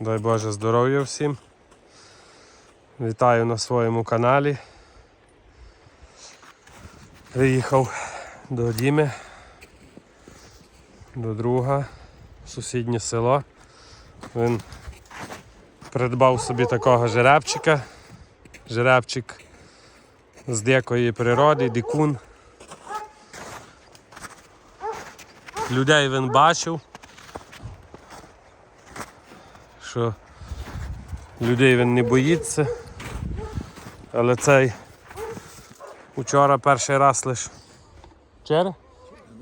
Дай Боже здоров'я всім. Вітаю на своєму каналі. Приїхав до Діми, до друга, сусіднє село. Він придбав собі такого жеребчика. Жеребчик з дикої природи, дикун. Людей він бачив. Що людей він не боїться. Але цей учора перший раз лиш. Вчора?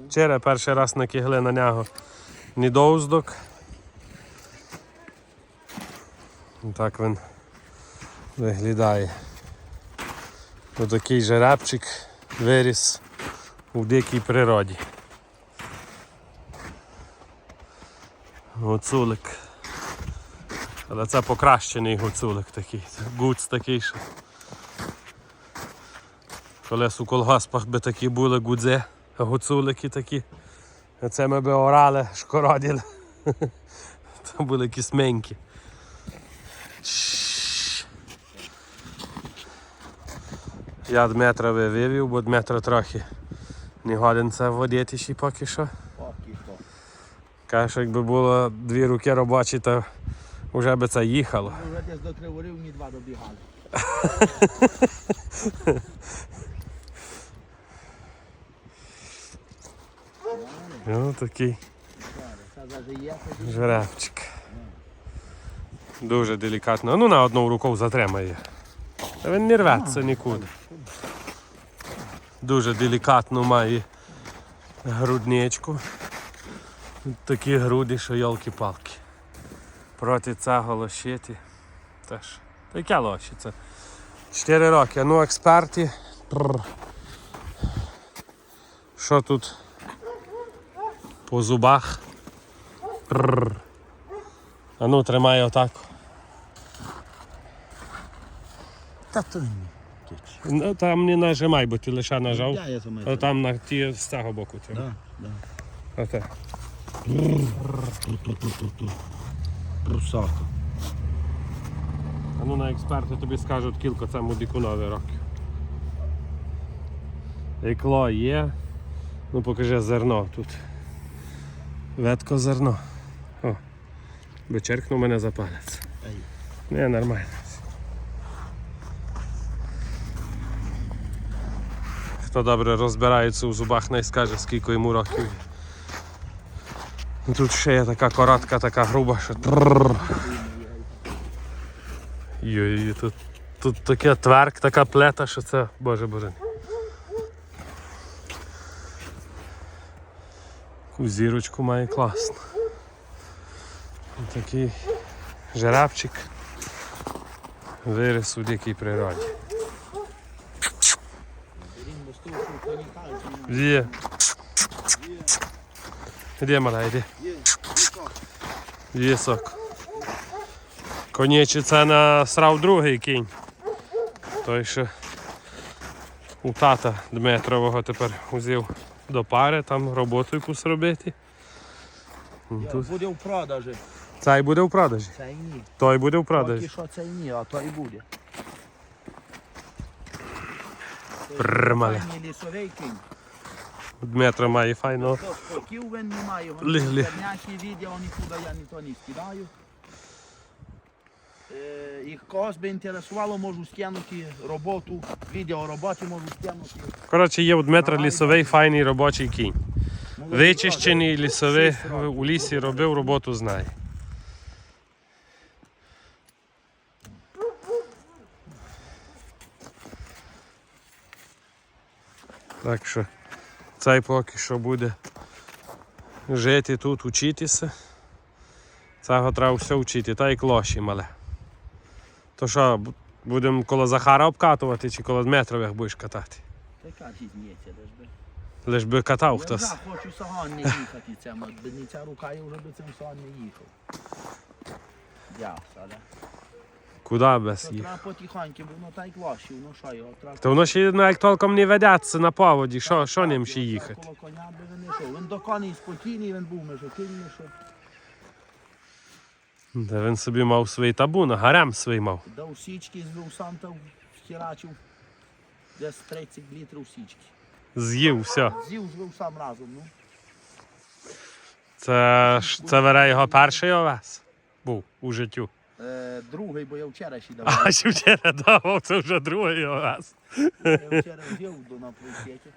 Вчора перший раз накигли на нього недоуздок. Так він виглядає. Отакий жеребчик виріс у дикій природі. Гуцулик. Але це покращений гуцулик такий. Це гуц такий, що. Колись у колгоспах би такі були гудзе, гуцулики такі. Це ми би орали, шкороділи. Це були кисменькі. Чш. Я Дмитра вивів, бо Дмитро трохи не годен це водити ще поки що. Поки що. Каже, що якби було дві руки робочі, то вже би це їхало. Вже десь до Криворів ні два добігали. Ну такий жеребчик. Дуже делікатно. Ну на одну руку затримає. Та він не рветься нікуди. Дуже делікатно має грудничку. Такі груди, що йолки-палки. Проти цього лошити. Теж. Таке лоші це. 4 роки. Ну експерти. Пррр. Що тут по зубах? Пррр. А ну тримай отак. Та то ні. Ну, там не нажимай, бо ти лише нажав. Я, я А там на ті з цього боку тримай. Да, да. Отак. Русака. А ну на експерти тобі скажуть, кілько цьому дикунові років. Ікло є. Ну покажи зерно тут. Ветко зерно. О. Би черкнув мене за палець. Не, нормально. Хто добре розбирається у зубах, не скаже, скільки йому років. Тут ще є така коротка, така груба, що. Йой, тут, тут таке тверк, така плета, що це, боже боже. Таку зірочку має класно. Такий жеребчик виріс у дикій природі. Є. Іди, мала, йди. Є сок. Коняче це насрав другий кінь. Той що у тата Дмитрового тепер узяв до пари, там роботу якусь робити. Ну, Тут. Буде в продажі. Цей буде в продажі. Це ні. Той буде в Поки продажі. що це ні, а то і буде. Файний лісовий кінь. Дмитро має файно. То скоків він не має. Лі. Ніякі відео нікуди я ніто не скидаю. Е, І когось би інтересувало, можу скинути роботу, відео роботи можу скинути. Коротше, є у Дмитра лісовий файний робочий кінь. Вичищений лісовий у лісі робив роботу, знає. Так що цей поки що буде жити тут, учитися. Цього треба все вчити, та й клоші мале. То що, будемо коло Захара обкатувати чи коло Дмитрових будеш катати? Така різниця, лиш би. Лиш би катав Я хтось. вже хочу сьогодні їхати цим, не ця рука, я вже би цим сьогодні їхав. Ясно, але. Куди без їх? треба потихоньку, бо ну так лошів, ну що його треба. Та воно ще ну, як толком не ведеться на поводі, що, що ним ще їхати? Коло коня би він не йшов. Він до коней спокійний, він був межокільний, що Де він собі мав свій табун, а гарем свій мав. Дав січки з вівсам та вхерачив. Десь 30 літрів січки. З'їв все. З'їв з вівсам разом, ну. Це, ж- це бере його перший овес був у життю. Другий, бо я вчора ще давав. А ще вчора давав, це вже другий овес. Я вчора взяв до на просеті.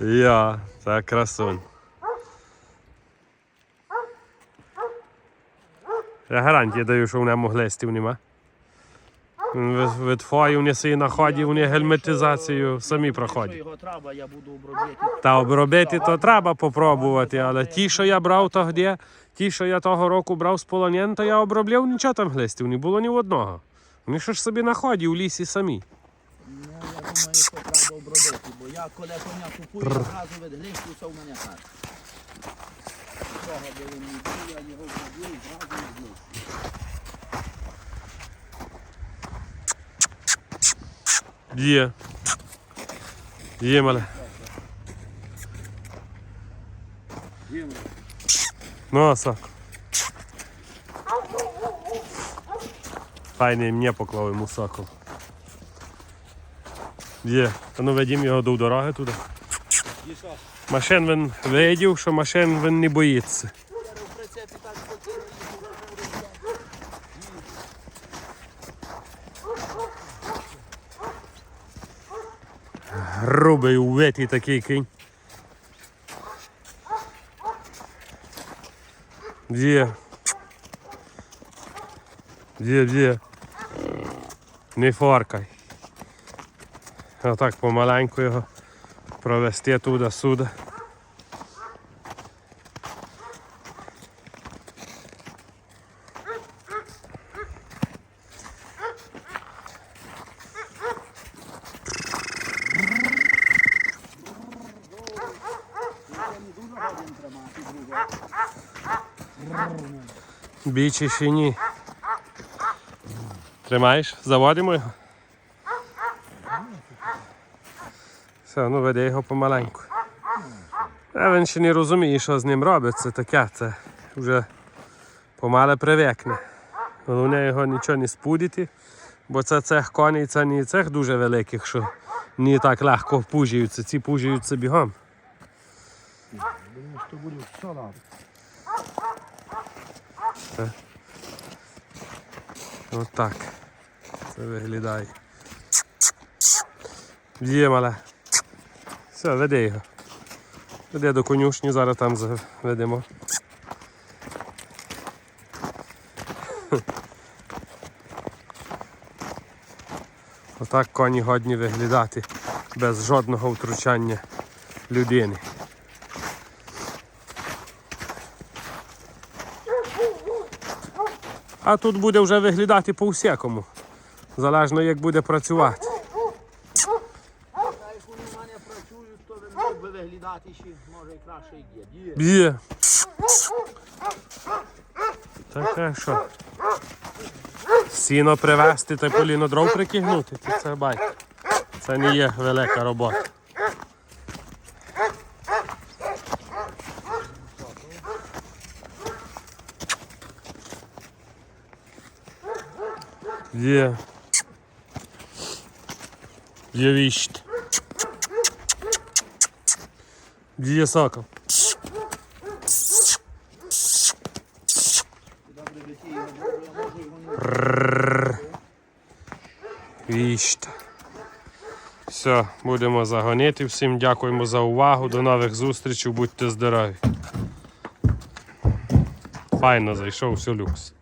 Я, це красунь. Я гарантію даю, що в ньому глистів нема. Від- вони свої наході, вони гельметизацію самі проходять. його треба, я буду обробляти. Та обробити то треба попробувати, але ті, що я брав тоді, ті, що я того року брав з полонен, то я обробляв, нічого там глистів, не було ні одного. Вони що ж собі на ході у лісі самі. Я думаю, що треба обробити, бо я коли коня купую, одразу від глистів, це в мене так. Того, де він не був, я його оброблю, зразу від Є. Є, мале. Ну, а сак. Файний мені поклав йому сокол. Є. А ну ведім його до дороги туди. Машин він видів, що машин він не боїться. Я в прицепі так спокійно їхав, Грубий, увитий такий кінь. Є. Є, є. Не форкай. Отак помаленьку його провести туди-сюди. Більше ще ні. Тримаєш? Заводимо його. Все, ну веде його помаленьку. А він ще не розуміє, що з ним робить. Це таке, це вже помале привикне. Головне його нічого не спудити, бо це цех коней, це не цех дуже великих, що не так легко пужаються. Ці пужаються бігом. Думаю, що буде ладно. Отак. Це виглядає. Є. Все, веди його. Веди до конюшні, зараз там заведемо. Отак коні годні виглядати без жодного втручання людини. А тут буде вже виглядати по всякому. Залежно як буде працювати. Виглядати ще, може і краще. Є. Б'є. Таке що? Сіно привезти та коліно дров прикигнути, це байк. Це не є велика робота. Є. Є віщт. Є не Віщт. Все, будемо загонити. Всім дякуємо за увагу. До нових зустрічей. Будьте здорові. Файно зайшов, все люкс.